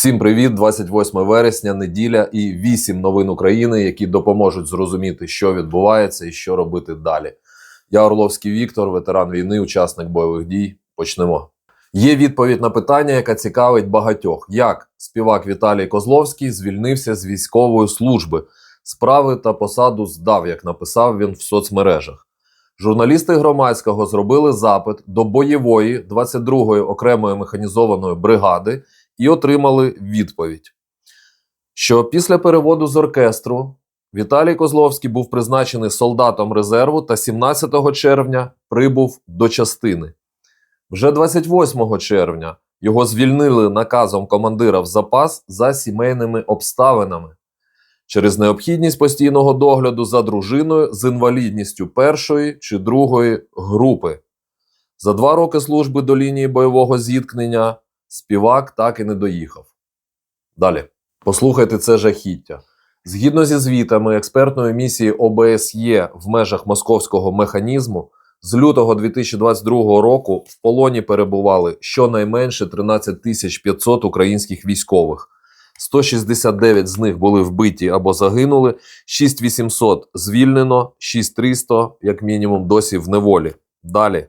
Всім привіт! 28 вересня, неділя і 8 новин України, які допоможуть зрозуміти, що відбувається і що робити далі. Я Орловський Віктор, ветеран війни, учасник бойових дій. Почнемо. Є відповідь на питання, яка цікавить багатьох: як співак Віталій Козловський звільнився з військової служби, справи та посаду здав, як написав він в соцмережах. Журналісти громадського зробили запит до бойової 22-ї окремої механізованої бригади і отримали відповідь, що після переводу з оркестру Віталій Козловський був призначений солдатом резерву та 17 червня прибув до частини. Вже 28 червня його звільнили наказом командира в запас за сімейними обставинами через необхідність постійного догляду за дружиною з інвалідністю першої чи другої групи. За два роки служби до лінії бойового зіткнення співак так і не доїхав. Далі. Послухайте це жахіття. Згідно зі звітами експертної місії ОБСЄ в межах московського механізму, з лютого 2022 року в полоні перебували щонайменше 13 тисяч 500 українських військових. 169 з них були вбиті або загинули, 6800 звільнено, 6300, як мінімум, досі в неволі. Далі.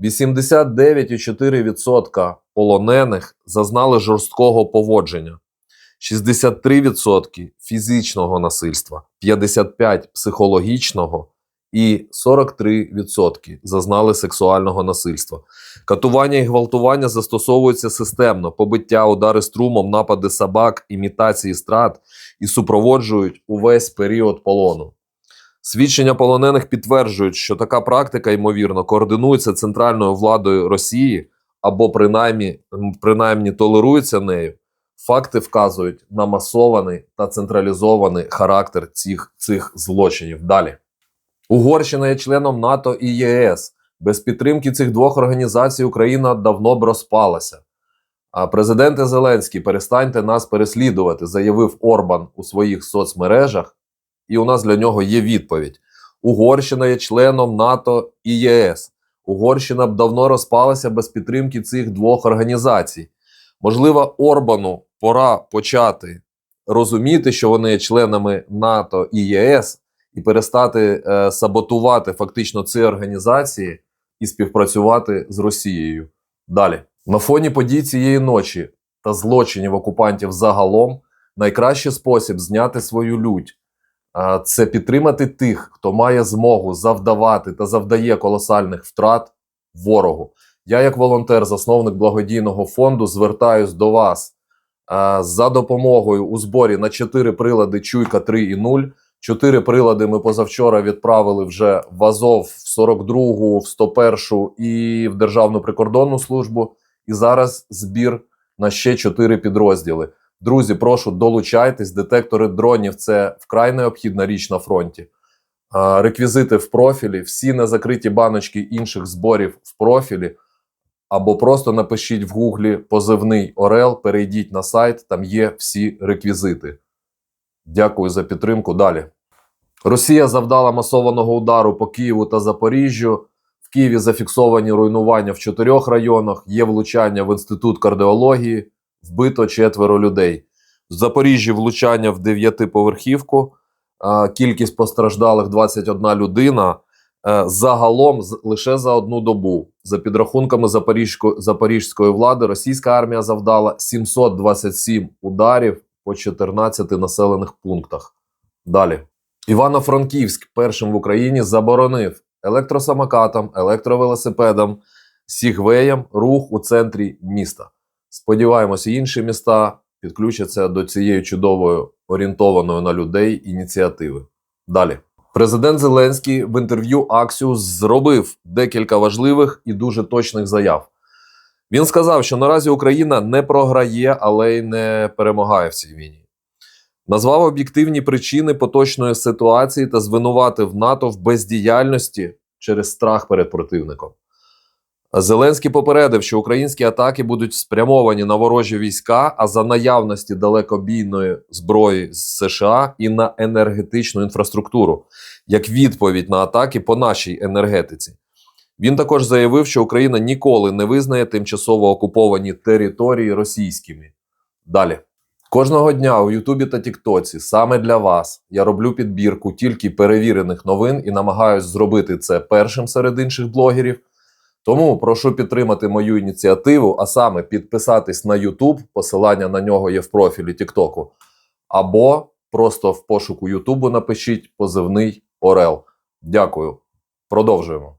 89,4% полонених зазнали жорсткого поводження, 63% фізичного насильства, 55% психологічного і 43% зазнали сексуального насильства. Катування і гвалтування застосовуються системно, побиття, удари струмом, напади собак, імітації страт і супроводжують увесь період полону. Свідчення полонених підтверджують, що така практика, ймовірно, координується центральною владою Росії або принаймні, принаймні толерується нею. Факти вказують на масований та централізований характер цих, цих злочинів. Далі. Угорщина є членом НАТО і ЄС. Без підтримки цих двох організацій Україна давно б розпалася. А президенте Зеленський, перестаньте нас переслідувати, заявив Орбан у своїх соцмережах, і у нас для нього є відповідь: Угорщина є членом НАТО і ЄС. Угорщина б давно розпалася без підтримки цих двох організацій. Можливо, Орбану пора почати розуміти, що вони є членами НАТО і ЄС, і перестати е, саботувати фактично ці організації і співпрацювати з Росією. Далі на фоні подій цієї ночі та злочинів окупантів загалом найкращий спосіб зняти свою лють це підтримати тих, хто має змогу завдавати та завдає колосальних втрат ворогу. Я, як волонтер, засновник благодійного фонду, звертаюсь до вас за допомогою у зборі на 4 прилади Чуйка 3 і 0. Чотири прилади ми позавчора відправили вже в Азов, в 42-гу, в 101-шу і в Державну прикордонну службу. І зараз збір на ще чотири підрозділи. Друзі, прошу долучайтесь. Детектори дронів це вкрай необхідна річ на фронті. Реквізити в профілі, всі незакриті баночки інших зборів в профілі. Або просто напишіть в гуглі позивний Орел, перейдіть на сайт, там є всі реквізити. Дякую за підтримку. Далі. Росія завдала масованого удару по Києву та Запоріжжю. В Києві зафіксовані руйнування в чотирьох районах, є влучання в інститут кардіології, вбито четверо людей. В Запоріжжі влучання в дев'ятиповерхівку, кількість постраждалих 21 людина. Е, Загалом лише за одну добу, за підрахунками запорізької влади, російська армія завдала 727 ударів по 14 населених пунктах. Далі. Івано-Франківськ першим в Україні заборонив електросамокатам, електровелосипедам, сігвеям рух у центрі міста. Сподіваємося, інші міста підключаться до цієї чудової орієнтованої на людей ініціативи. Далі. Президент Зеленський в інтерв'ю Аксіус зробив декілька важливих і дуже точних заяв. Він сказав, що наразі Україна не програє, але й не перемагає в цій війні. Назвав об'єктивні причини поточної ситуації та звинуватив НАТО в бездіяльності через страх перед противником. Зеленський попередив, що українські атаки будуть спрямовані на ворожі війська, а за наявності далекобійної зброї з США і на енергетичну інфраструктуру, як відповідь на атаки по нашій енергетиці. Він також заявив, що Україна ніколи не визнає тимчасово окуповані території російськими. Далі. Кожного дня у Ютубі та Тіктоці саме для вас я роблю підбірку тільки перевірених новин і намагаюсь зробити це першим серед інших блогерів. Тому прошу підтримати мою ініціативу, а саме підписатись на YouTube, посилання на нього є в профілі Тіктоку, або просто в пошуку Ютубу напишіть позивний Орел. Дякую. Продовжуємо.